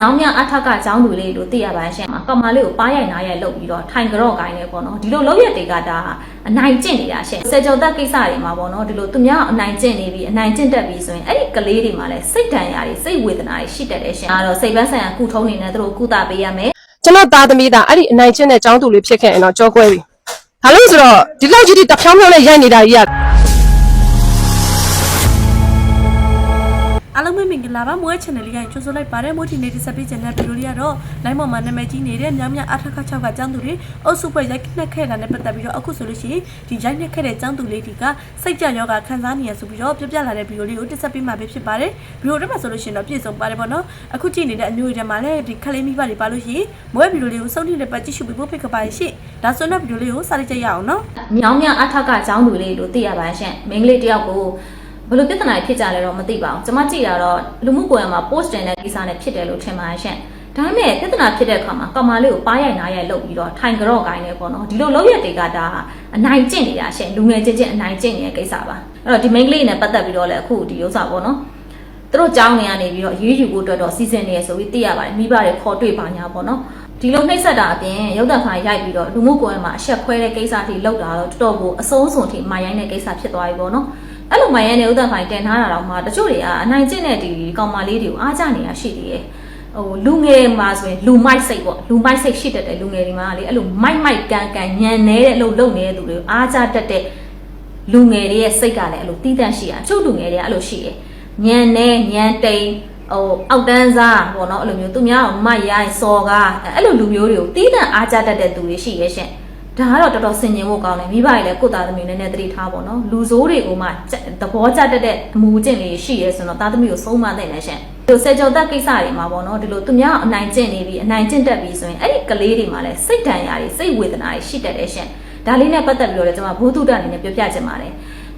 ။နောင်မြအထက်ကကျောင်းသူလေးတို့သိရပါရှင်မှာကောင်မလေးကိုပါရိုက်နားရိုက်လုပ်ပြီးတော့ထိုင်ကြော့ကိုင်းနေပေါ့နော်ဒီလိုလောက်ရက်တွေကဒါအနိုင်ကျင့်နေတာရှင်စေကြောသက်ကိစ္စတွေမှာပေါ့နော်ဒီလိုသူများအနိုင်ကျင့်နေပြီးအနိုင်ကျင့်တတ်ပြီးဆိုရင်အဲ့ဒီကလေးတွေမှာလည်းစိတ်ဒဏ်ရာတွေစိတ်ဝေဒနာတွေရှိတတ်တယ်ရှင်။အဲတော့စိတ်ပန်းဆိုင်ရာကုထုံးနေနဲ့သူတို့ကုသပေးရမယ်ကျွန်တော်သားသမီးသားအဲ့ဒီအနိုင်ကျင့်တဲ့ចောင်းသူလေးဖြစ်ခဲ့ရင်တော့ကြောကွဲပြီ။ဘာလို့လဲဆိုတော့ဒီလောက်ကြီးတိတဖြောင်းဖြောင်းနဲ့ရိုက်နေတာကြီးက အားလုံးပဲမင်္ဂလာပါမွေး channel လေးရိုင်းကြိုဆိုလိုက်ပါတယ်မိုးဒီနေ့ဒီဆက်ပေးခြင်းတဲ့ဗီဒီယိုလေးကတော့ line ပေါ်မှာနာမည်ကြီးနေတဲ့မြောင်မြအထက်ခ6ကចောင်းသူတွေအုပ်စုဖွဲ့ရိုက်နှက်ခဲ့တာနဲ့ပတ်သက်ပြီးတော့အခုဆိုလို့ရှိရင်ဒီရိုက်နှက်ခဲ့တဲ့ចောင်းသူလေးတွေကစိတ်ကြယောဂခံစားနေရဆိုပြီးတော့ပြပြလာတဲ့ဗီဒီယိုလေးကိုတစ်ဆက်ပေးမှာပဲဖြစ်ပါတယ်ဗီဒီယိုထဲမှာဆိုလို့ရှိရင်တော့ပြည့်စုံပါတယ်ပေါ့နော်အခုကြည့်နေတဲ့အမျိုးတွေထဲမှာလည်းဒီခလေးမိဘတွေပါလို့ရှိရင်မွေးဗီဒီယိုလေးကိုစုံနေတဲ့ပတ်ကြည့်ရှုပြီးဖို့ဖိတ်ခပါရရှိဒါဆိုတော့ဗီဒီယိုလေးကိုစလိုက်ကြရအောင်နော်။မြောင်မြအထက်ကကျောင်းသူလေးတို့သိရပါရှင်။မိန်းကလေးတယောက်ကို ဘယ်လိုပြဿနာဖြစ်ကြလဲတော့မသိပါဘူး။ကျွန်မကြည့်တာတော့လူမှုကွန်ရက်မှာ post တင်တဲ့ကိစ္စနဲ့ဖြစ်တယ်လို့ထင်ပါတယ်ရှင်။ဒါပေမဲ့ပြဿနာဖြစ်တဲ့အခါမှာကောင်မလေးကိုပါရိုက်နားရိုက်လုပ်ပြီးတော့ထိုင်ကြော့ကိုင်းနေပေါ့နော်။ဒီလိုလောက်ရက်တွေကဒါအနိုင်ကျင့်နေတာရှင်။လူငယ်ချင်းချင်းအနိုင်ကျင့်နေတဲ့ကိစ္စပါ။အဲ့တော့ဒီမိန်းကလေးနဲ့ပတ်သက်ပြီးတော့လည်းအခုဒီဥစ္စာပေါ့နော်။သူတို့ကြောင်းနေရနေပြီးတော့ရေးယူဖို့အတွက်တော့စီစဉ်နေရဆိုပြီးသိရပါတယ်မိဘတွေခေါ်တွေ့ပါညာပေါ့နော်ဒီလိုနှိပ်စက်တာအပြင်ရုပ်သံဖိုင်ရိုက်ပြီးတော့လူမှုကွန်ရက်မှာအဆက်ခွဲတဲ့ကိစ္စထိလောက်တာတော့တော်တော်ကိုအစိုးအစွန်ထိမာရိုင်းတဲ့ကိစ္စဖြစ်သွားပြီပေါ့နော် အဲ့လိုမာရိုင်းတဲ့ဥဒ္ဒဖိုင်တင်ထားတာတော့မှတချို့တွေကအနိုင်ကျင့်တဲ့ဒီကောင်မလေးတွေကိုအားကြနေတာရှိသေးတယ်ဟိုလူငယ်မှာဆိုရင်လူမိုက်စိတ်ပေါ့လူမိုက်စိတ်ရှိတတ်တဲ့လူငယ်တွေမှာလေအဲ့လိုမိုက်မိုက်ကန်ကန်ညံနေတဲ့လှုပ်လှုပ်နေတဲ့သူတွေကိုအားကြတတ်တဲ့လူငယ်တွေရဲ့စိတ်ကလည်းအဲ့လိုတီးတန့်ရှိတာအချို့လူငယ်တွေကအဲ့လိုရှိတယ်ညံနေညံတိန်ဟိုအောက်တန်းစားပေါ့နော်အဲ့လိုမျိုးသူများကိုမိုက်ရိုင်းစော်ကားအဲ့လိုလူမျိုးတွေကိုတီးတန့်အားကြတတ်တဲ့သူတွေရှိရဲ့ရှင် ဒါကတော့တော်တော်ဆင်ញင်ဖို့ကောင်းတယ်မိဘတွေလည်းကိုယ့်သားသမီးနည်းနည်းသတိထားပေါ့နော်လူဆိုးတွေကိုမှသဘောကျတတ်တဲ့အမူအကျင့်လေးရှိရဲဆိုတော့သားသမီးကိုဆုံးမတဲ့နဲ့ရှင်ဒီလိုစေကြောသက်ကိစ္စတွေမှာပေါ့နော်ဒီလိုသူများအနိုင်ကျင့်နေပြီးအနိုင်ကျင့်တတ်ပြီးဆိုရင်အဲ့ဒီကလေးတွေမှာလည်းစိတ်ဒဏ်ရာတွေစိတ်ဝေဒနာတွေရှိတတ်တယ်ရှင်ဒါလေးနဲ့ပတ်သက်ပြီးတော့လည်းကျွန်မဘုသူတ္တအနေနဲ့ပြောပြချင်ပါတယ်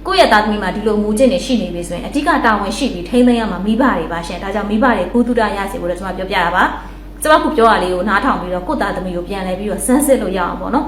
ကိုယ့်ရဲ့သားသမီးမှာဒီလိုမူကျင့်နေရှိနေပြီဆိုရင်အဓိကတာဝန်ရှိပြီးထိန်းသိမ်းရမှာမိဘတွေပါရှင်ဒါကြောင့်မိဘတွေဘုသူတ္တရစီဖို့လည်းကျွန်မပြောပြတာပါကျွန်မခုပြောရလေးကိုနားထောင်ပြီးတော့ကိုယ့်သားသမီးကိုပြန်လဲပြီးတော့စမ်းစစ်လို့ရအောင်ပေါ့နော်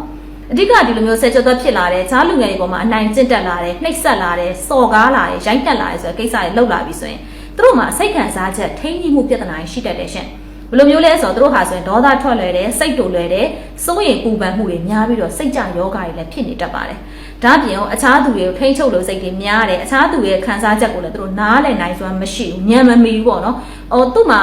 အဓိကဒီလိုမျိုးဆက်ချွတ်ဖြစ်လာတယ်ဈာလူငယ်တွေပေါ်မှာအနိုင်ကျင့်တက်လာတယ်နှိပ်စက်လာတယ်စော်ကားလာတယ်ရိုက်တက်လာတယ်ဆိုတဲ့ကိစ္စတွေလောက်လာပြီဆိုရင်သူတို့မှာစိတ်ခံစားချက်ထိန်းညှိမှုပြဿနာရှိတတ်တယ်ရှင်ဘယ်လိုမျိုးလဲဆိုတော့သူတို့ဟာဆိုရင်ဒေါသထွက်လွယ်တယ်စိတ်တူလွယ်တယ်စိုးရိမ်ပူပန်မှုတွေများပြီးတော့စိတ်ကြယောဂတွေလည်းဖြစ်နေတတ်ပါတယ်ဒါ့အပြင်အခြားသူတွေကိုထိန်းချုပ်လို့စိတ်တွေများတယ်အခြားသူရဲ့ခံစားချက်ကိုလည်းသူတို့နားလည်နိုင်စွမ်းမရှိဘူးညံမမီဘူးပေါ့နော်အော်သူ့မှာ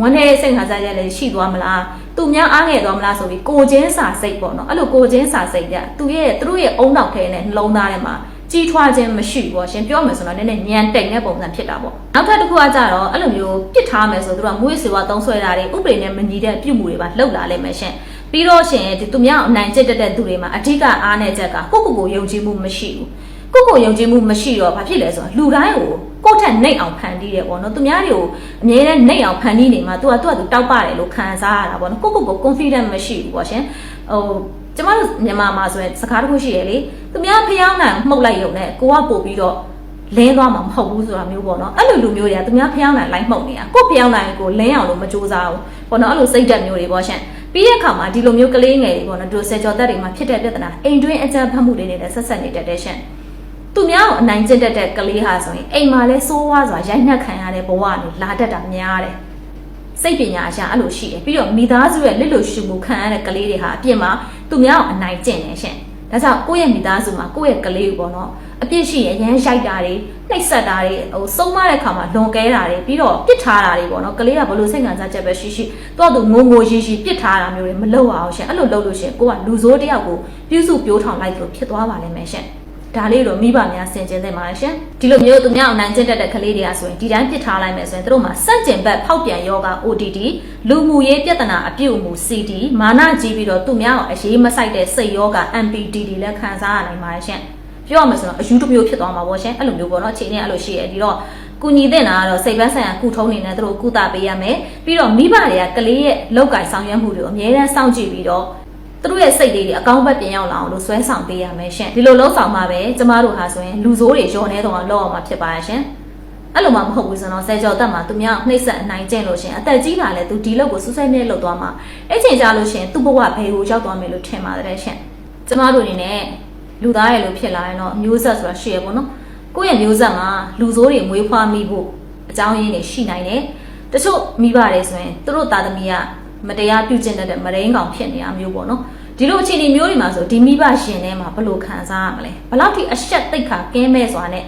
ဝမ်းနေတဲ့စိတ်ခံစားချက်လည်းရှိသွားမလားသူများအားငယ်သွားမလားဆိုပြီးကိုချင်းစာစိတ်ပေါ့နော်အဲ့လိုကိုချင်းစာစိတ်ကသူရဲ့သူတို့ရဲ့အုံနောက်ထဲနဲ့နှလုံးသားထဲမှာကြီးထွားခြင်းမရှိဘူးပေါ့ရှင်ပြောမယ်ဆိုတော့နည်းနည်းညံတိတ်တဲ့ပုံစံဖြစ်တာပေါ့နောက်ထပ်တစ်ခုကကြတော့အဲ့လိုမျိုးပြစ်ထားမယ်ဆိုသူတို့ကမွေးစေဝါသုံးဆွဲတာတွေဥပဒေနဲ့မညီတဲ့ပြုမှုတွေပါလှုပ်လာလိမ့်မယ်ရှင်ပြီးတော့ရှင်ဒီသူများအနိုင်ကျင့်တတ်တဲ့သူတွေမှာအဓိကအားနည်းချက်ကကိုယ့်ကိုယ်ကိုယုံကြည်မှုမရှိဘူး ကိုယ့်ကိုယ်ယုံကြည်မှုမရှိတော့ဘာဖြစ်လဲဆိုတော့လူတိုင်းကိုကိုယ့်ထက်နှိတ်အောင်ဖန်တီးတယ်ပေါ့နော်သူများတွေကိုအမြဲတမ်းနှိတ်အောင်ဖန်တီးနေမှာသူကသူကသူတောက်ပတယ်လို့ခံစားရတာပေါ့နော်ကိုယ့်ကိုယ်ကို confident မရှိဘူးပေါ့ရှင်ဟိုကျမတို့မြန်မာမှာဆိုရင်စကားတစ်ခုရှိရလေသူများဖျောင်းနိုင်မှုတ်လိုက်ရုံနဲ့ကိုကပို့ပြီးတော့လင်းသွားမှာမဟုတ်ဘူးဆိုတာမျိုးပေါ့နော်အဲ့လိုလူမျိုးတွေကသူများဖျောင်းနိုင်လိုက်မှုတ်နေတာကိုဖျောင်းနိုင်ကိုလင်းအောင်လို့မကြိုးစားဘူးပေါ့နော်အဲ့လိုစိတ်ဓာတ်မျိုးတွေပေါ့ရှင်ပြီးတဲ့အခါမှာဒီလိုမျိုးကလေးငယ်တွေပေါ့နော်သူဆယ်ကျော်သက်တွေမှာဖြစ်တဲ့ပြဿနာအိမ်တွင်းအကြမ်းဖက်မှုတွေနဲ့လည်းဆက်ဆက်နေတတ်တဲ့ရှင် သူများကိုအနိုင်ကျင့်တတ်တဲ့ကလေးဟာဆိုရင်အိမ်မှာလဲစိုးဝါးစွာရိုက်နှက်ခံရတဲ့ဘဝကနေလာတတ်တာများတယ်စိတ်ပညာအရာအဲ့လိုရှိတယ်ပြီးတော့မိသားစုရဲ့လစ်လို့ရှုမှုခံရတဲ့ကလေးတွေဟာအပြစ်မှာသူများကိုအနိုင်ကျင့်နေရှင်ဒါကြောင့်ကိုယ့်ရဲ့မိသားစုမှာကိုယ့်ရဲ့ကလေးကိုပေါ့နော်အပြစ်ရှိရင်ရမ်းရိုက်တာတွေနှိပ်စက်တာတွေဟိုစုံမတဲ့ခါမှာလွန်ကဲတာတွေပြီးတော့ပြစ်ထားတာတွေပေါ့နော်ကလေးကဘလို့စိတ်ခံစားချက်ပဲရှိရှိတော့သူငိုငိုရှိရှိပြစ်ထားတာမျိုးတွေမလုပ်အောင်ရှင်အဲ့လိုလုပ်လို့ရှင်ကိုကလူဆိုးတယောက်ကိုပြုစုပြိုးထောင်လိုက်လို့ဖြစ်သွားပါလိမ့်မယ်ရှင် ဒါလေးတော့မိဘများဆင်ကျင်သင့်ပါတယ်ရှင်ဒီလိုမျိုးသူများအနိုင်ကျင့်တတ်တဲ့ကလေးတွေကဆိုရင်ဒီတိုင်းပြစ်ထားလိုက်မယ်ဆိုရင်တို့မှာစန့်ကျင်ဘက်ဖောက်ပြန်ယောဂ ODD လူမှုရေးပြဿနာအပြုတ်မှု CD မာနကြီးပြီးတော့သူများကိုအရေးမဆိုင်တဲ့စိတ်ယောဂ MPDD လည်းခံစားရနိုင်ပါတယ်ရှင်ပြောရမယ်ဆိုတော့အယူတစ်မျိုးဖြစ်သွားမှာပေါ့ရှင်အဲ့လိုမျိုးပေါ့နော်အခြေအနေအဲ့လိုရှိရဒီတော့ကူညီတဲ့နာကတော့စိတ်ပန်းဆိုင်ရာကုထုံးနေနဲ့သူတို့ကုသပေးရမယ်ပြီးတော့မိဘတွေကကလေးရဲ့လောက်ကင်ဆောင်ရွက်မှုတွေကိုအမြဲတမ်းစောင့်ကြည့်ပြီးတော့ သူတို့ရဲ့စိတ်လေးတွေအကောင်းဘက်ပြင်ရောက်လာအောင်လို့ဆွဲဆောင်ပေးရမယ်ရှင်ဒီလိုလုံးဆောင်မှာပဲကျမတို့ဟာဆိုရင်လူဆိုးတွေရောနေတော့လောက်အောင်မှာဖြစ်ပါရဲ့ရှင်အဲ့လိုမှမဟုတ်ဘူးဆိုတော့ဆယ်ကျော်တက်မှာသူများနှိမ့်ဆက်အနိုင်ကျင့်လို့ရှင်အသက်ကြီးလာလဲသူဒီလောက်ကိုစူးစိုက်နေလောက်သွားမှာအဲ့ချိန်ကြလို့ရှင်သူ့ဘဝဘယ်ကိုရောက်သွားမယ်လို့ထင်ပါတယ်ရှင်ကျမတို့အနေနဲ့လူသားရဲ့လို့ဖြစ်လာရင်တော့မျိုးဆက်ဆိုတာရှိရပေါ့နော်ကိုယ့်ရဲ့မျိုးဆက်မှာလူဆိုးတွေမွေးဖွားမိဖို့အကြောင်းရင်းတွေရှိနိုင်တယ်တချို့မိဘတွေဆိုရင်သူတို့သားသမီးက မတရားပြုကျင့်တတ်တဲ့မရင်းကောင်ဖြစ်နေရမျိုးပေါ့နော်ဒီလိုအခြေအနေမျိုးတွေမှာဆိုဒီမိဘရှင်ထဲမှာဘယ်လိုခံစားရမလဲဘယ်လောက်ထိအဆက်သိက္ခာကင်းမဲ့စွာနဲ့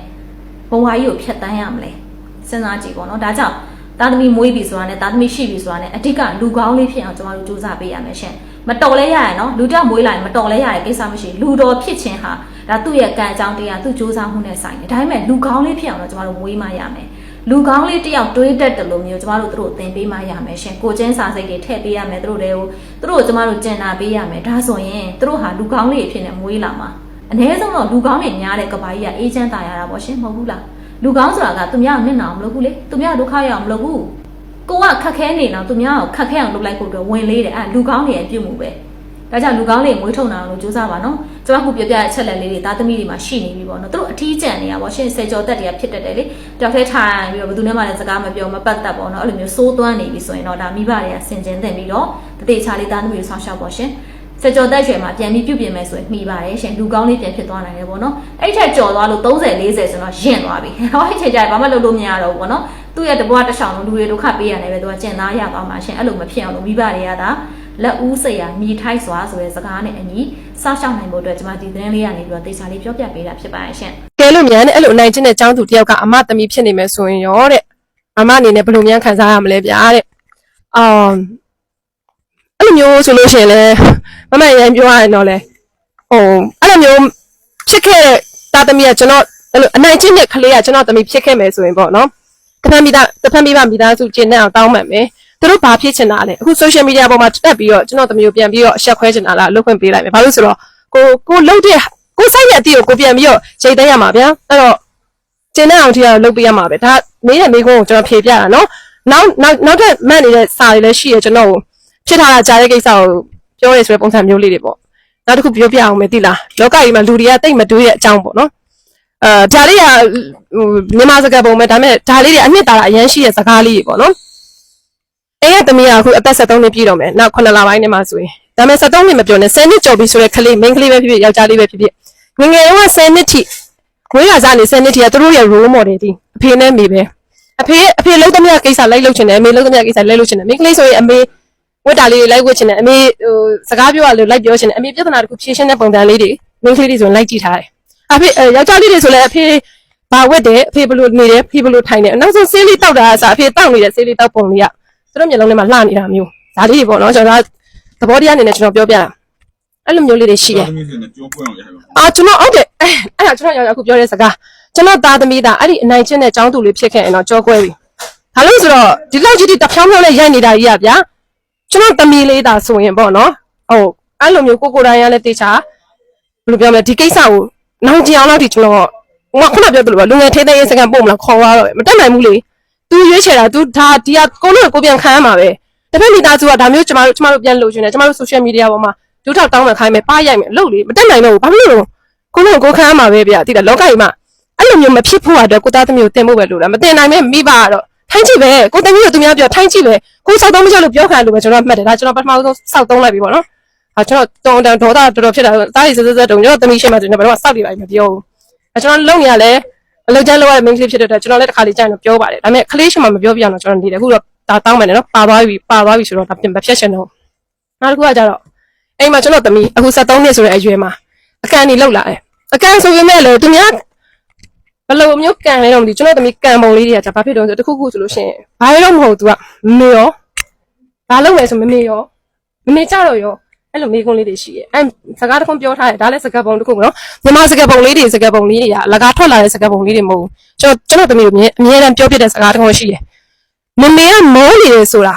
ဘဝကြီးကိုဖျက်ဆီးရမလဲစဉ်းစားကြည့်ပေါ့နော်ဒါကြောင့်သားသမီးမွေးပြီဆိုတာနဲ့သားသမီးရှိပြီဆိုတာနဲ့အဓိကလူကောင်းလေးဖြစ်အောင်ကျွန်တော်တို့စူးစမ်းပေးရမယ်ရှင်မတော်လဲရရနော်လူတက်မွေးလိုက်ရင်မတော်လဲရတဲ့ကိစ္စမရှိလူတော်ဖြစ်ခြင်းဟာဒါသူ့ရဲ့ကံအကြောင်းတရားသူ့စူးစမ်းမှုနဲ့ဆိုင်တယ်ဒါပေမဲ့လူကောင်းလေးဖြစ်အောင်တော့ကျွန်တော်တို့မွေးမှရမယ် လူကောင်းလေးတယောက်တွေးတတ်တယ်လို့မျိုးကျမတို့တို့သင်ပေးမှရမယ်ရှင်ကိုချင်းစာစိတ်တွေထည့်ပေးရမယ်တို့တွေကိုတို့ကျမတို့ကျင်နာပေးရမယ်ဒါဆိုရင်တို့ဟာလူကောင်းလေးအဖြစ်နဲ့မွေးလာမှာအ ਨੇ ဆုံးတော့လူကောင်းတွေများတဲ့ကဘာကြီးကအေးချမ်းသာရတာပေါ့ရှင်မဟုတ်ဘူးလားလူကောင်းဆိုတာကသူများကိုနစ်နာအောင်မလုပ်ဘူးလေသူများဒုက္ခရအောင်မလုပ်ဘူးကိုကခက်ခဲနေတော့သူများကိုခက်ခဲအောင်လုပ်လိုက်ဖို့အတွက်ဝင်လေးတယ်အဲလူကောင်းတွေရဲ့ပြုမှုပဲ ဒါကြောင့်လူကောင်းတွေမွေးထုံတာလို့ကြိုးစားပါနော်ကျွန်တော်ခုပြပြတဲ့အချက်လက်လေးတွေသားသမီးတွေမှာရှိနေပြီပေါ့နော်သူတို့အထီးကျန်နေရပါရှင်စေကျော်တက်တွေကဖြစ်တတ်တယ်လေတယောက်တည်းထိုင်ပြီးတော့ဘယ်သူနဲ့မှလည်းစကားမပြောမပတ်သက်ပေါ့နော်အဲ့လိုမျိုးစိုးသွမ်းနေပြီဆိုရင်တော့ဒါမိဘတွေကဆင်ကျင်တင်ပြီးတော့တတိချာလေးသားသမီးတွေဆောင်းရှောက်ပေါ့ရှင်စကြော်တက်ရွယ်မှာပြန်ပြီးပြုတ်ပြင်မယ်ဆိုရင်မှီပါတယ်ရှင်လူကောင်းလေးပြန်ဖြစ်သွားနိုင်တယ်ပေါ့နော်အဲ့ထက်ကြော်သွားလို့30 40ဆိုတော့ရင့်သွားပြီဟောအဲ့ချိန်ကျရင်ဘာမှလုပ်လို့မရတော့ဘူးပေါ့နော်သူ့ရဲ့တပွားတစ်ချောင်းလုံးလူတွေဒုက္ခပေးရတယ်ပဲသူကကျင်သားရသွားမှာရှင်အဲ့လိုမဖြစ်အောင်လို့မိဘတွေကဒါ လက်ဦးစရာမိထိုက်စွာဆိုတဲ့စကားနဲ့အညီစောင့်ရှောက်နိုင်ဖို့အတွက်ကျွန်မဒီသတင်းလေးကနေပြီးတော့တေချာလေးပြောပြပေးတာဖြစ်ပါတယ်ရှင်ကဲလို့မြန်နဲ့အဲ့လိုအနိုင်ကျင့်တဲ့ចောင်းသူတယောက်ကအမသမီးဖြစ်နေမယ်ဆိုရင်ရောတဲ့အမအနေနဲ့ဘယ်လိုမြန်ခံစားရမလဲဗျာတဲ့အာအဲ့လိုမျိုးဆိုလို့ရှိရင်လဲမမရန်ပြောရရင်တော့လဲဟိုအဲ့လိုမျိုးဖြစ်ခဲ့တဲ့သားသမီးကကျွန်တော်အဲ့လိုအနိုင်ကျင့်တဲ့ကလေးကကျွန်တော်သမီးဖြစ်ခဲ့မယ်ဆိုရင်ပေါ့နော်တစ်ဖက်မိသားတစ်ဖက်မိဘမိသားစုကျင့်တဲ့အောင်တောင်းမှန်မယ် သူတို့ဘာဖြစ်ချင်တာလဲအခု social media ပေါ်မှာတက်ပြီးတော့ကျွန်တော်သမီးကိုပြန်ပြီးတော့အဆက်ခွဲချင်တာလားလုပ်ခွင့်ပေးလိုက်မယ်ဘာလို့ဆိုတော့ကိုကိုလှုပ်တဲ့ကိုစိုက်တဲ့အတီးကိုကိုပြန်ပြီးတော့ချိန်သိမ်းရမှာဗျာအဲ့တော့ကျင်းတဲ့အောင်ထီကတော့လုပ်ပေးရမှာပဲဒါမေးတဲ့မေးခွန်းကိုကျွန်တော်ဖြေပြတာနော်နောက်နောက်နောက်ထပ်မှတ်နေတဲ့စာတွေလည်းရှိရကျွန်တော်ကိုဖြစ်ထားတာကြားတဲ့ကိစ္စကိုပြောရဲဆိုတဲ့ပုံစံမျိုးလေးတွေပေါ့နောက်တစ်ခုပြောပြအောင်မယ်တိလားလောကကြီးမှာလူတွေကတိတ်မတွေးတဲ့အကြောင်းပေါ့နော်အဲဒါလေးကဟိုမြန်မာစကားပုံပဲဒါပေမဲ့ဒါလေးတွေအနှစ်သာရအရန်ရှိတဲ့စကားလေးတွေပေါ့နော် အဲ့ရသမီးကအခုအသက်73နှစ်ပြည့်တော့မယ်နောက်9လပိုင်းနဲ့မှဆိုရင်ဒါပေမဲ့73နှစ်မပြောနဲ့10နှစ်ကျော်ပြီဆိုတဲ့ကလေးမိန်းကလေးပဲဖြစ်ဖြစ်ယောက်ျားလေးပဲဖြစ်ဖြစ်ငယ်ငယ်တုန်းက10နှစ်ထိဝေးရစားနေ10နှစ်ထိကသူတို့ရဲ့ role model တီအဖေနဲ့မေပဲအဖေအဖေလုံးသမျှကိစ္စလိုက်လုပ်ချင်တယ်အမေလုံးသမျှကိစ္စလိုက်လုပ်ချင်တယ်မိန်းကလေးဆိုရင်အမေဝတ်တာလေးတွေလိုက်ဝတ်ချင်တယ်အမေဟိုစကားပြောရလို့လိုက်ပြောချင်တယ်အမေပြဿနာတခုဖြေရှင်းတဲ့ပုံစံလေးတွေမိန်းကလေးတွေဆိုရင်လိုက်ကြည့်ထားတယ်အဖေယောက်ျားလေးတွေဆိုလည်းအဖေဘာဝတ်တယ်အဖေဘယ်လိုနေတယ်အဖေဘယ်လိုထိုင်တယ်နောက်ဆုံးဆေးလေးတောက်တာကစားအဖေတောက်နေတဲ့ဆေးလေးတောက်ပုံလေးက သူတို့မျက်လုံးထဲမှာလှနေတာမျိုးဒါလေးတွေပေါ့နော်ကျွန်တော်သဘောတရားအနေနဲ့ကျွန်တော်ပြောပြတာအဲ့လိုမျိုးလေးတွေရှိတယ် သမီးစနဲ့ပြောပွင့်အောင်ရရပါ အာကျွန်တော်ဟုတ်တယ်အဲအဲ့ဒါကျွန်တော်ရောက်အခုပြောတဲ့စကားကျွန်တော်သားသမီးသားအဲ့ဒီအနိုင်ကျင့်တဲ့ចောင်းသူလေးဖြစ်ခဲ့ရင်တော့ကြောကွဲပြီဘာလို့ဆိုတော့ဒီလောက်ကြီးဒီတဖြောင်းဖြောင်းနဲ့ရိုက်နေတာကြီးอ่ะဗျာကျွန်တော်သမီးလေးသားဆိုရင်ပေါ့နော်ဟုတ်အဲ့လိုမျိုးကိုကိုတိုင်းရလဲတေချာဘယ်လိုပြောမလဲဒီကိစ္စကိုနောင်ကြအောင်လို့ဒီကျွန်တော်ဟိုကခုနပြောသလိုပဲလူငယ်ထိသိမ်းရေးစကန်ပို့မလားခေါ်သွားတော့ပဲမတက်နိုင်ဘူးလေ तू ရွေးချယ်တာ तू ဒါဒီကကိုလို့ကိုပြန်ခံရမှာပဲတစ်ဖက်မိသားစုကဒါမျိုးကျမတို့ကျမတို့ပြန်လို့ရှင်တယ်ကျမတို့ social media ပေါ်မှာဒုထောက်တောင်းမယ်ခိုင်းမယ်ပါရိုက်မယ်လုပ်လေမတက်နိုင်တော့ဘူးဘာဖြစ်လို့လဲကိုလုံးကိုခမ်းမှာပဲဗျတိတယ်လောကကြီးမှာအဲ့လိုမျိုးမဖြစ်ဖို့အတွက်ကိုသားသမီးကိုတင်ဖို့ပဲလို့လားမတင်နိုင်မဲ့မိဘကတော့ထိုင်းကြည့်ပဲကိုသမီးကိုသူများပြောထိုင်းကြည့်ပဲကိုစောက်သုံးမချက်လို့ပြောခံလို့ပဲကျွန်တော်မှတ်တယ်ဒါကျွန်တော်ပထမဆုံးစောက်သုံးလိုက်ပြီပေါ့နော်ဟာကျွန်တော်တုံတန်ဒေါသတော်တော်ဖြစ်တာတားရီစစစတုံကျွန်တော်သမီးရှိမှကျွန်တော်ဘာမှစောက်ပြပါမပြောဘူးအဲကျွန်တော်လုံနေရလဲ အလုပ်ကျန်းလုပ်ရတဲ့ main clip ဖြစ်တဲ့အတွက်ကျွန်တော်လည်းတစ်ခါလေးကြာရင်ပြောပါတယ်ဒါပေမဲ့ကလေးရှိမှမပြောပြအောင်တော့ကျွန်တော်နေတယ်အခုတော့ဒါတောင်းမယ်နော်ပါသွားပြီပါသွားပြီဆိုတော့ဒါပြင်မဖြတ်ရှင်တော့နောက်တစ်ခုကကြတော့အိမ်မှာကျွန်တော်သမီးအခု73နှစ်ဆိုတဲ့အရွယ်မှာအကန်နေလောက်လာတယ်အကန်ဆိုရင်လည်းလေသူများဘယ်လိုမျိုးကန်လဲတော့မသိဘူးကျွန်တော်သမီးကန်ပုံလေးတွေကじゃဘာဖြစ်တော့ဆိုတခုခုဆိုလို့ရှိရင်ဘာရတော့မဟုတ် तू ကမမေရောဘာလုပ်လဲဆိုမမေရောမမေကြတော့ရော အဲ့လိုမေးခွန်းလေးတွေရှိရဲ့အဲစကားတစ်ခုပြောထားတယ်ဒါလည်းစကားပုံတစ်ခုပေါ့နော်မြန်မာစကားပုံလေးတွေစကားပုံလေးတွေကအလကားထွက်လာတဲ့စကားပုံလေးတွေမဟုတ်ဘူးကျွန်တော်ကျွန်တော်သမီးကိုအမြဲတမ်းပြောပြတဲ့စကားတစ်ခုရှိရဲ့မမေကမောနေတယ်ဆိုတာ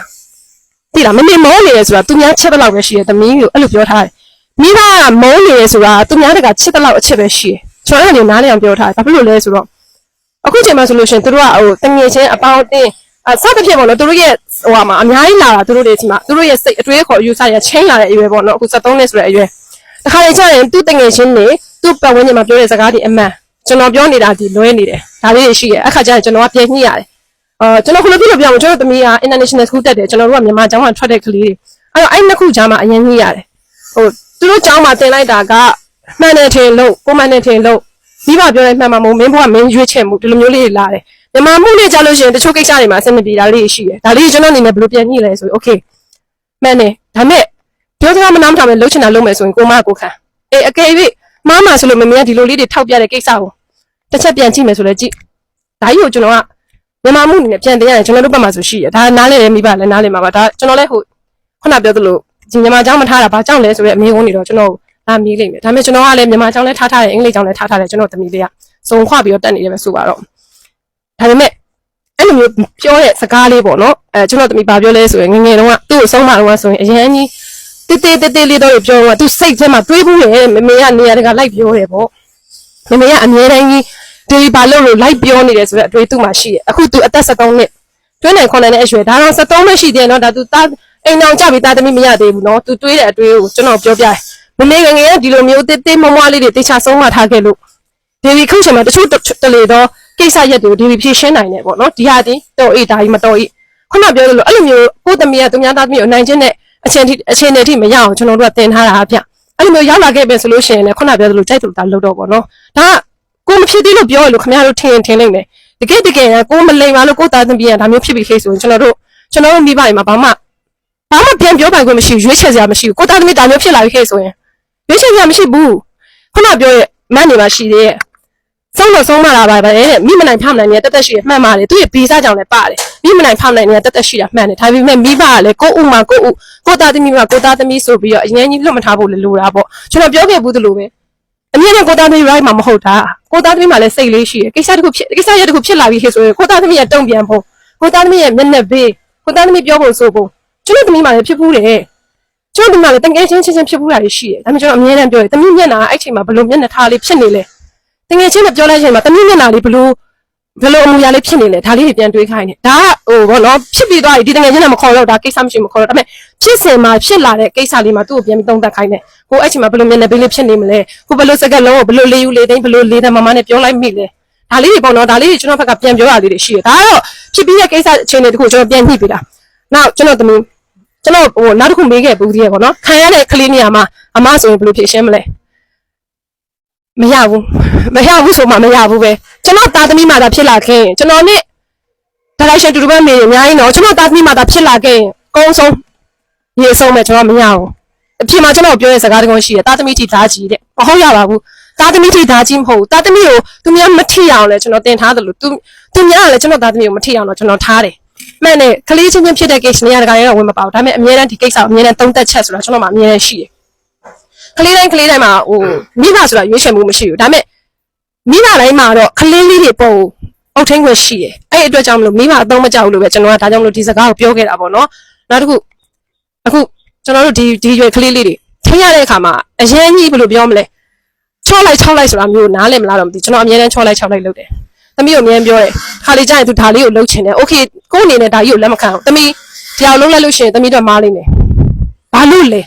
သိလားမမေမောနေတယ်ဆိုတာသူများချက်တဲ့လောက်ပဲရှိရဲ့သမီးကိုအဲ့လိုပြောထားတယ်မိဘကမုန်းနေရဆိုတာသူများတကချစ်တဲ့လောက်အချစ်ပဲရှိတယ်ကျွန်တော်လည်းနားလည်အောင်ပြောထားတယ်ဘာဖြစ်လို့လဲဆိုတော့အခုချိန်မှာဆိုလို့ရှိရင်သူတို့ကဟိုတငယ်ချင်းအပေါင်းအတင်းအစသဖြင့်ပေါ့နော်သူတို့ရဲ့ ဟိုဟာမှာအများကြီးလာတာသူတို့တွေဒီမှာသူတို့ရဲ့စိတ်အတွေးခေါ်ယူဆရချင်းလာတဲ့အရွယ်ပေါ့နော်အခု73နှစ်ဆိုတဲ့အရွယ်တခါလေကျရင်သူတငယ်ချင်းတွေသူ့ပတ်ဝန်းကျင်မှာပြောတဲ့စကားတွေအမှန်ကျွန်တော်ပြောနေတာဒီလွဲနေတယ်ဒါလေးတွေရှိရဲ့အခါကျရင်ကျွန်တော်ကပြင်ညှိရတယ်အာကျွန်တော်ခုလိုပြလို့ပြောအောင်ကျွန်တော်သမီးက international school တက်တယ်ကျွန်တော်တို့ကမြန်မာကျောင်းမှာထွက်တဲ့ကလေးတွေအဲ့တော့အဲ့နှစ်ခုကြားမှာအရင်ညှိရတယ်ဟိုသူတို့ကျောင်းမှာတင်လိုက်တာကမှန်တယ်ထင်လို့ကိုမှန်တယ်ထင်လို့မိဘပြောတဲ့မှန်မှာမဟုတ်မင်းဘုကမင်းရွေးချယ်မှုဒီလိုမျိုးလေးတွေလာတယ် မမြန်မာမှုနဲ့ကြားလို့ရှိရင်တချို့ကိစ္စတွေမှာအဆင်မပြေတာလေးရှိတယ်ဒါလေးကျွန်တော်အနေနဲ့ဘယ်လိုပြန်ညှိလဲဆိုရင် okay မှန်တယ်ဒါမဲ့ပြောစကားမနာမထောင်မဲ့လှုပ်ချင်တာလုပ်မယ်ဆိုရင်ကိုမကိုခံအေးအကယ်၍မမဆိုလို့မမေကဒီလိုလေးတွေထောက်ပြတဲ့ကိစ္စကိုတစ်ချက်ပြန်ကြည့်မယ်ဆိုလဲကြည့်ဒါကြီးကိုကျွန်တော်ကမြန်မာမှုအနေနဲ့ပြန်တင်ရတယ်ကျွန်တော်တို့ဘက်မှာဆိုရှိတယ်ဒါနားလဲတယ်မိဘလည်းနားလဲမှာပါဒါကျွန်တော်လည်းဟိုခုနပြောသလိုဒီမြန်မာကျောင်းမထားတာဘာကြောင့်လဲဆိုရဲအမေကုန်းနေတော့ကျွန်တော်လာမီးလိမ့်မယ်ဒါပေမဲ့ကျွန်တော်ကလည်းမြန်မာကျောင်းလည်းထားထားတယ်အင်္ဂလိပ်ကျောင်းလည်းထားထားတယ်ကျွန်တော်သမီးလေးကစုံခွပြီးတော့တက်နေတယ်ပဲဆိုပါတော့ ဒါပေမဲ့အဲ့လိုမျိုးပြောတဲ့စကားလေးပေါ့နော်အဲကျွန်တော်သမီးဘာပြောလဲဆိုရင်ငယ်ငယ်တုန်းကသူ့ကိုဆုံးမတော့ဆိုရင်အရန်ကြီးတေးတေးတေးတေးလေးတော့ပြောတော့သူစိတ်ထဲမှာတွေးဘူးလေမမေကနေရာတကလိုက်ပြောတယ်ပေါ့မမေကအမြဲတမ်းကြီးဒီဘာလို့လို့လိုက်ပြောနေတယ်ဆိုတော့အတွေးသူ့မှာရှိတယ်အခုသူအသက်73နှစ်တွင်းနိုင်ခွန်နိုင်တဲ့အရွယ်ဒါတော့73နှစ်ရှိသေးတယ်နော်ဒါသူသားအိမ်အောင်ကြပြီသားသမီးမရသေးဘူးနော်သူတွေးတဲ့အတွေးကိုကျွန်တော်ပြောပြတယ်မမေငယ်ငယ်ကဒီလိုမျိုးတေးတေးမွားမွားလေးတွေတေချာဆုံးမထားခဲ့လို့ဒေဗီခုချိန်မှာတချို့တလေတော့ ကိစ္စရက်တွေကိုဒေဗီဖြေရှင်းနိုင်တယ်ပေါ့နော်ဒီဟာဒီတော်အေးဒါကြီးမတော်အေးခုနပြောသလိုအဲ့လိုမျိုးကိုယ့်သမီးကသူများသားသမီးကိုနိုင်ချင်းတဲ့အချင်းထိအချင်းတွေထိမရအောင်ကျွန်တော်တို့ကတင်ထားတာအပြအဲ့လိုမျိုးရောက်လာခဲ့ပြီဆိုလို့ရှိရင်လည်းခုနပြောသလိုကြိုက်သူတာလုပ်တော့ပေါ့နော်ဒါကကိုမဖြစ်သေးလို့ပြောရလို့ခင်ဗျားတို့ထင်ရင်ထင်နေတယ်တကယ်တကယ်ကိုမလိမ်ပါလို့ကိုသားသမီးကဒါမျိုးဖြစ်ပြီးခေဆိုရင်ကျွန်တော်တို့ကျွန်တော်တို့မိဘတွေမှာဘာမှဘာမှပြန်ပြောပိုင်ခွင့်မရှိဘူးရွေးချယ်စရာမရှိဘူးကိုသားသမီးဒါမျိုးဖြစ်လာပြီးခေဆိုရင်ရွေးချယ်စရာမရှိဘူးခုနပြောရဲ့မန်းနေမှာရှိသေးရဲ့ ဆုံးတော့ဆုံးမလာပါပဲတဲ့မိမနိုင်ဖောက်နိုင်နေတဲ့တက်တက်ရှိရမှန်ပါတယ်သူရဲ့ဗီဇကြောင့်လည်းပါတယ်မိမနိုင်ဖောက်နိုင်နေတဲ့တက်တက်ရှိတာမှန်တယ်ဒါပေမဲ့မိဘကလည်းကိုယ့်ဥမှာကိုယ့်ဥကိုယ့်သားသမီးမှာကိုယ့်သားသမီးဆိုပြီးတော့အရင်ကြီးလွတ်မထားဖို့လည်းလိုတာပေါ့ကျွန်တော်ပြောခဲ့ဘူးသလိုပဲအမြဲတမ်းကိုယ့်သားသမီး right မှာမဟုတ်တာကိုယ့်သားသမီးမှာလည်းစိတ်လေးရှိတယ်ကိစ္စတစ်ခုဖြစ်ကိစ္စရက်တစ်ခုဖြစ်လာပြီခေဆိုရင်ကိုယ့်သားသမီးရဲ့တုံ့ပြန်ဖို့ကိုယ့်သားသမီးရဲ့မျက်နှာပေးကိုယ့်သားသမီးပြောဖို့ဆိုဖို့ကျွန်တော်သမီးမှာလည်းဖြစ်ဘူးတယ်ကျွန်တော်ဒီမှာလည်းတကယ်ချင်းချင်းချင်းဖြစ်ဘူးတာတွေရှိတယ်ဒါပေမဲ့ကျွန်တော်အမြဲတမ်းပြောတယ်သမီးမျက်နှာအဲ့ချိန်မှာဘယ်လိုမျက်နှာထားလေးဖြစ်နေလဲ တကယ်ချင်းနဲ့ပြောလိုက်ချိန်မှာတမီးမျက်နှာလေးဘလို့ဘလို့အမူအရာလေးဖြစ်နေလဲဒါလေးတွေပြန်တွေးခိုင်းနေဒါကဟိုဘောနော်ဖြစ်ပြီးသွားပြီဒီတကယ်ချင်းနဲ့မခေါ်တော့ဒါကိစ္စမရှိမခေါ်တော့ဒါပေမဲ့ဖြစ်စင်မှာဖြစ်လာတဲ့ကိစ္စလေးမှာသူ့ကိုပြန်ပြီးသုံးသပ်ခိုင်းတယ်ကိုအဲ့ချိန်မှာဘလို့မျက်နှာပေးလေးဖြစ်နေမလဲကိုဘလို့စကက်လုံးကိုဘလို့လေးယူလေးသိန်းဘလို့လေးတမမနဲ့ပြောလိုက်မိလဲဒါလေးတွေပေါ့နော်ဒါလေးတွေကျွန်တော်ဘက်ကပြန်ပြောရလေးတွေရှိတယ်ဒါကတော့ဖြစ်ပြီးတဲ့ကိစ္စအခြေအနေတခုကျွန်တော်ပြန်ညှိပေးတာနောက်ကျွန်တော်သမီးကျွန်တော်ဟိုနောက်တစ်ခုမေးခဲ့ဘူးသေးရပေါ့နော်ခံရတဲ့ကလေးနေရာမှာအမဆိုရင်ဘယ်လိုဖြစ်ရှင်းမလဲ မရဘူးမရဘူးဆိုမှမရဘူးပဲကျွန်တော်သားသမီးမှသာဖြစ်လာခဲ့ရင်ကျွန်တော်နဲ့ဒါလိုက်ရှင်တူတူပဲမေးရင်အများကြီးတော့ကျွန်တော်သားသမီးမှသာဖြစ်လာခဲ့ရင်အကုန်ဆုံးရေဆုံးမယ်ကျွန်တော်မရဘူးအဖြစ်မှာကျွန်တော်ပြောတဲ့စကားတကုန်းရှိတယ်သားသမီးထိသားကြီးတဲ့မဟုတ်ရပါဘူးသားသမီးထိသားကြီးမဟုတ်ဘူးသားသမီးကိုသူများမထိအောင်လဲကျွန်တော်တင်ထားတယ်လို့သူသူများကလည်းကျွန်တော်သားသမီးကိုမထိအောင်တော့ကျွန်တော်ထားတယ်မှန်တယ်ကလေးချင်းချင်းဖြစ်တဲ့ case နေရာတကာရောဝင်မပါဘူးဒါပေမဲ့အများတန်းဒီ case ကိုအများတန်းသုံးသက်ချက်ဆိုတာကျွန်တော်မှအများတန်းရှိတယ် ကလေးတိုင်းကလေးတိုင်းမှာဟိုမိဘဆိုတာရွေးချယ်မှုမရှိဘူးဒါပေမဲ့မိဘတိုင်းမှာတော့ကလေးလေးတွေပုံအုတ်ထင်းခွင့်ရှိတယ်အဲ့ဒီအတွက်ကြောင့်မလို့မိဘအသုံးမကျဘူးလို့ပဲကျွန်တော်ကဒါကြောင့်မလို့ဒီစကားကိုပြောခဲ့တာပေါ့နော်နောက်တစ်ခုအခုကျွန်တော်တို့ဒီဒီရွယ်ကလေးလေးတွေထင်ရတဲ့အခါမှာအရင်ကြီးဘယ်လိုပြောမလဲချောလိုက်ချောလိုက်ဆိုတာမျိုးနားလည်မလားတော့မသိကျွန်တော်အများတန်းချောလိုက်ချောလိုက်လုပ်တယ်သမီးကိုအများပြောတယ်ခါလေးကျရင်သူဒါလေးကိုလှုပ်ချင်တယ်โอเคကိုယ့်အနေနဲ့ဒါကြီးကိုလက်မခံဘူးသမီးဒီအောင်လုံးလိုက်လို့ရှိရင်သမီးတော့မားလိမ့်မယ်ဘာလို့လဲ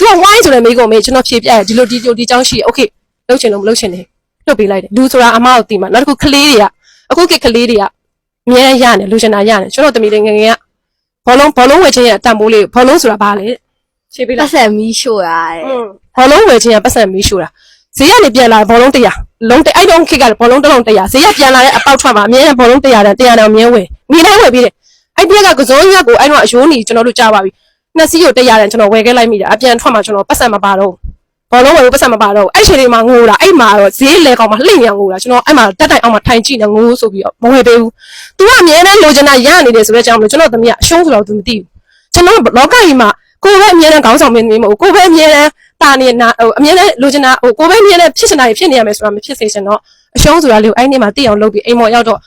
သူက why ဆိုတဲ့မိကုံမေးကျွန်တော်ဖြေပြရတယ်ဒီလိုဒီလိုဒီကြောင်းရှိရ okay လောက်ချင်လို့မလောက်ချင်နေလွတ်ပေးလိုက်တယ်လူဆိုတာအမကိုတီးမှာနောက်တစ်ခုကလေးတွေကအခုကကလေးတွေကအများရရတယ်လူချင်တာရတယ်ကျွန်တော်တမီတွေငငယ်ကဘောလုံးဘောလုံးဝယ်ခြင်းရတန်ဖိုးလေးဘောလုံးဆိုတာဘာလဲဖြေပေးလိုပတ်က်စံမီးရှို့ရတယ်ဘောလုံးဝယ်ခြင်းရပတ်စံမီးရှူတာဈေးကနေပြန်လာဘောလုံး100လုံးတအဲ့တော့ခေတ်ကဘောလုံးတစ်လုံး100ဈေးကပြန်လာတဲ့အပေါက်ထွက်မှာအများရဘောလုံး100တန်100တောင်အများဝယ်မိနိုင်ဝယ်ပြီးတယ်အဲ့ဒီကကစုံးရက်ကိုအဲ့တော့အယိုးနေကျွန်တော်တို့ကြားပါပြီ နှစ်စီးကို100တန်ကျွန်တော်ဝယ်ခဲ့လိုက်မိတာအပြန်ထွက်မှာကျွန်တော်ပတ်စံမပါတော့ဘောလုံးဝယ်လို့ပတ်စံမပါတော့အဲ့ချိန်လေးမှာငိုတာအဲ့မှာတော့ဈေးလေကောင်မှာလှိမ့်ရငိုတာကျွန်တော်အဲ့မှာတက်တိုင်အောင်မှာထိုင်ကြည့်နေငိုးဆိုပြီးတော့မဝယ်ပေးဘူး तू ကအမြဲတမ်းလိုချင်တာရနေတယ်ဆိုတဲ့အကြောင်းမလို့ကျွန်တော်သမီးကအရှုံးဆိုတော့ तू မသိဘူးကျွန်တော်လောကကြီးမှာကိုယ်ပဲအမြဲတမ်းခေါင်းဆောင်မင်းသမီးမဟုတ်ဘူးကိုယ်ပဲအမြဲတမ်းတာနေနာဟိုအမြဲတမ်းလိုချင်တာဟိုကိုယ်ပဲအမြဲတမ်းဖြစ်ချင်တာဖြစ်နေရမယ်ဆိုတာမဖြစ်စေချင်တော့အရှုံးဆိုတာလေးကိုအဲ့ဒီမှာသိအောင်လုပ်ပြီးအိမ်မော်ရောက်တော့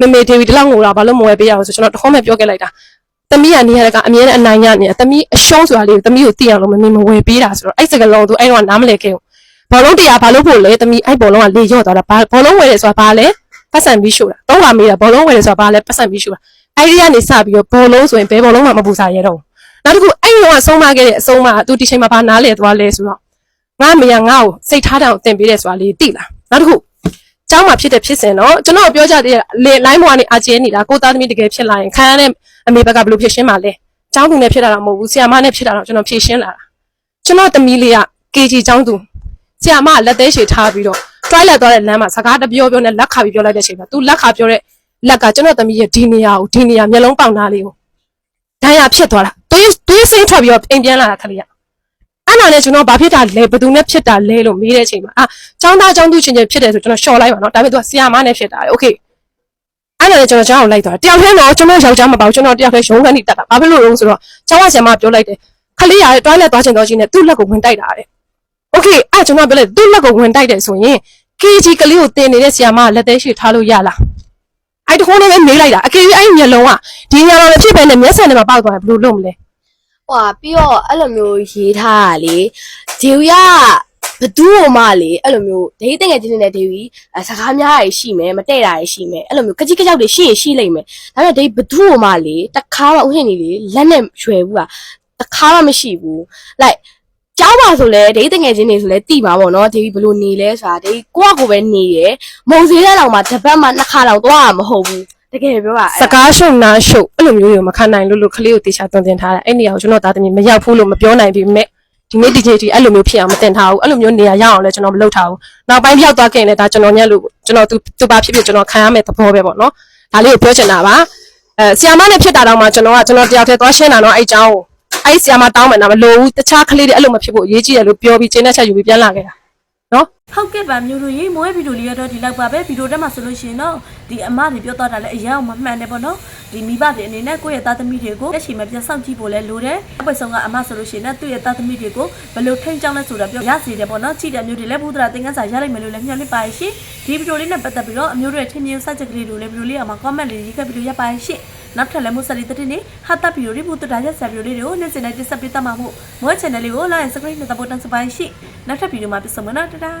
မမေဒေဗီဒီလောက်ငိုတာဘာလို့မဝယ်ပေးရအောင်ဆိုကျွန်တော်တခေါက်မဲ့ပြောခဲ့လိုက်တာ သမီးကနေရတာကအမြဲတမ်းအနိုင်ရနေတာသမီးအရှုံးဆိုတာလေးကိုသမီးကိုသိအောင်လို့မမေမဝယ်ပေးတာဆိုတော့အဲ့စကလုံးသူအဲ့တော့နားမလဲခဲ့ဘူးဘောလုံးတရားဘာလို့ဖို့လဲသမီးအဲ့ဘောလုံးကလေရော့သွားတာဘာဘောလုံးဝယ်တယ်ဆိုတာဘာလဲပတ်စံပြီးရှို့တာတော့လာမေးတာဘောလုံးဝယ်တယ်ဆိုတာဘာလဲပတ်စံပြီးရှို့တာအဲ့ဒီကနေစပြီးတော့ဘောလုံးဆိုရင်ဘယ်ဘောလုံးမှမပူစားရတော့နောက်တစ်ခုအဲ့ဒီတော့ဆုံးမခဲ့တဲ့အဆုံးမသူဒီချိန်မှာဘာနားလဲသွားလဲဆိုတော့ငါမေကငါ့ကိုစိတ်ထားတောင်တင်ပေးတယ်ဆိုတာလေးသိလားနောက်တစ်ခု ကျောင်းမှာဖြစ်တဲ့ဖြစ်စဉ်တော့ကျွန်တော်ပြောကြတဲ့လေလိုင်းပေါ်ကနေအကျဲနေတာကိုသားသမီးတကယ်ဖြစ်လာရင်ခံရတဲ့အမေဘက်ကဘယ်လိုဖြစ်ရှင်းမှာလဲကျောင်းသူနဲ့ဖြစ်တာတော့မဟုတ်ဘူးဆရာမနဲ့ဖြစ်တာတော့ကျွန်တော်ဖြေရှင်းလာတာကျွန်တော်သမီးလေးက KG ကျောင်းသူဆရာမကလက်သေးရှည်ထားပြီးတော့ toilet သွားတဲ့လမ်းမှာစကားတပြောပြောနဲ့လက်ခါပြီးပြောလိုက်တဲ့အချိန်မှာ तू လက်ခါပြောတဲ့လက်ကကျွန်တော်သမီးရဲ့ဒီနေရာကိုဒီနေရာမျက်လုံးပေါက်သားလေးကိုဒဏ်ရာဖြစ်သွားတာတွေးတွေးစိမ့်ထွက်ပြီးတော့အိမ်ပြန်လာတာခလေးက အဲ့နာနဲ့ကျွန်တော်ဘာဖြစ်တာလဲဘယ်သူနဲ့ဖြစ်တာလဲလို့မေးတဲ့အချိန်မှာအာចောင်းသားចောင်းသူချင်းချင်းဖြစ်တယ်ဆိုကျွန်တော်ရှော့လိုက်ပါတော့ဒါပေမဲ့သူကဆီယာမနဲ့ဖြစ်တာလေโอเคအဲ့နာနဲ့ကျွန်တော်ကျောင်းကိုလိုက်သွားတယ်တယောက်တည်းတော့ကျွန်တော်ယောက်ျားမပေါ့ကျွန်တော်တယောက်တည်းရုံးခန်းနေတက်တာဘာဖြစ်လို့လဲဆိုတော့ကျောင်းကဆရာမပြောလိုက်တယ်ခလေးရတွားလက်သွားချင်တော့ချင်းနဲ့သူ့လက်ကိုဝင်တိုက်တာတဲ့โอเคအဲ့ကျွန်တော်ပြောလိုက်သူ့လက်ကိုဝင်တိုက်တယ်ဆိုရင် KG ကလေးကိုတင်နေတဲ့ဆရာမကလက်သေးရှိထားလို့ရလားအဲ့တခုနဲ့ပဲမေးလိုက်တာအကေကြီးအဲ့မျက်လုံးကဒီညမှာမဖြစ်ပဲနဲ့မျက်စံထဲမှာပေါက်သွားတယ်ဘယ်လိုလုပ်မလဲ ဟွာပြီးတော့အဲ့လိုမျိုးရေးထားတာလေဒေဝီကဘသူ့ဟိုမှလေအဲ့လိုမျိုးဒေဝီတငယ်ချင်းနေတဲ့ဒေဝီအဲစကားများရရှိမယ်မတဲ့တာရရှိမယ်အဲ့လိုမျိုးကကြီးကကြောက်တွေရှိရင်ရှိလိမ့်မယ်ဒါပေမဲ့ဒေဝီဘသူ့ဟိုမှလေတခါမှဥရှင်နေလေလက်နဲ့ရွယ်ဘူးကတခါမှမရှိဘူးလိုက်ကျောင်းပါဆိုလဲဒေဝီတငယ်ချင်းတွေဆိုလဲတိပါပေါ့နော်ဒေဝီဘယ်လိုနေလဲဆိုတာဒေဝီကိုယ့်အကိုပဲနေရယ်မုံစည်းတဲ့လောက်မှာတစ်ပတ်မှနှစ်ခါလောက်သွားမှာမဟုတ်ဘူး တကယ်ပြောတာစကားရှုံနာရှုပ်အဲ့လိုမျိုးတွေမခံနိုင်လို့လို့ကလေးကိုတေချာသွန်သင်ထားတယ်အဲ့နေရာကိုကျွန်တော်သားသမီးမရောက်ဘူးလို့မပြောနိုင်ပြီမဲ့ဒီနေ့ဒီချိန်ထိအဲ့လိုမျိုးဖြစ်အောင်မတင်ထားဘူးအဲ့လိုမျိုးနေရာရအောင်လည်းကျွန်တော်မလုပ်ထားဘူးနောက်ပိုင်းပြောက်သွားခင်လည်းဒါကျွန်တော်ညက်လို့ကျွန်တော်သူသူပါဖြစ်ဖြစ်ကျွန်တော်ခံရမယ့်သဘောပဲပေါ့နော်ဒါလေးကိုပြောချင်တာပါအဲဆီယာမနဲ့ဖြစ်တာတော့မှကျွန်တော်ကကျွန်တော်တယောက်တည်းသွားရှင်းတာတော့အဲ့အကြောင်းကိုအဲ့ဆီယာမတောင်းမယ်နော်မလို့ဘူးတခြားကလေးတွေအဲ့လိုမဖြစ်ဖို့အရေးကြီးတယ်လို့ပြောပြီးကျင်းတဲ့ချက်ယူပြီးပြန်လာခဲ့တာ နော်ဟုတ်ကဲ့ပါမျိုးတို့ရေမိုးရဲ့ဗီဒီယိုလေးရတော့ဒီလောက်ပါပဲဗီဒီယိုတက်မှာဆိုလို့ရှိရင်တော့ဒီအမတွေပြောတော့တာလည်းအရင်အောင်မမှန်တယ်ပေါ့နော်ဒီမိဘတွေအနေနဲ့ကိုယ့်ရဲ့သားသမီးတွေကိုလက်ရှိမှာပြန်စောင့်ကြည့်ဖို့လဲလိုတယ်အပွင့်ဆုံးကအမဆိုလို့ရှိရင်လည်းသူ့ရဲ့သားသမီးတွေကိုဘယ်လိုထိန်းချောင်းလဲဆိုတာပြောရစီတယ်ပေါ့နော်ကြည့်တဲ့မျိုးတွေလည်းဘုဒ္ဓရာသင်္ကန်းစာရလိုက်မယ်လို့လည်းမျှော်လင့်ပါရှိဒီဗီဒီယိုလေးနဲ့ပတ်သက်ပြီးတော့အမျိုးတွေထင်မြင်စကြက်ကလေးတွေလည်းဗီဒီယိုလေးအောင်မှာ comment လေးရေးခဲ့ပြီးလို့ရပါရှိ နောက်ထပ်လည်းမို့ဆက်လေးတဲ့နေ့ဟာတာဗီဒီယိုလေးဘုဒ္ဓရာရက်ဆရာဗီဒီယိုလေးတွေကိုနေ့စဉ်နဲ့တင်ဆက်ပေးတတ်မှာမို့မော channel လေးကို like subscribe နဲ့ support တောင်းစပါရှိနောက်ထပ်ဗီဒီယိုမှာပြန်ဆုံမယ်နော်တဒါ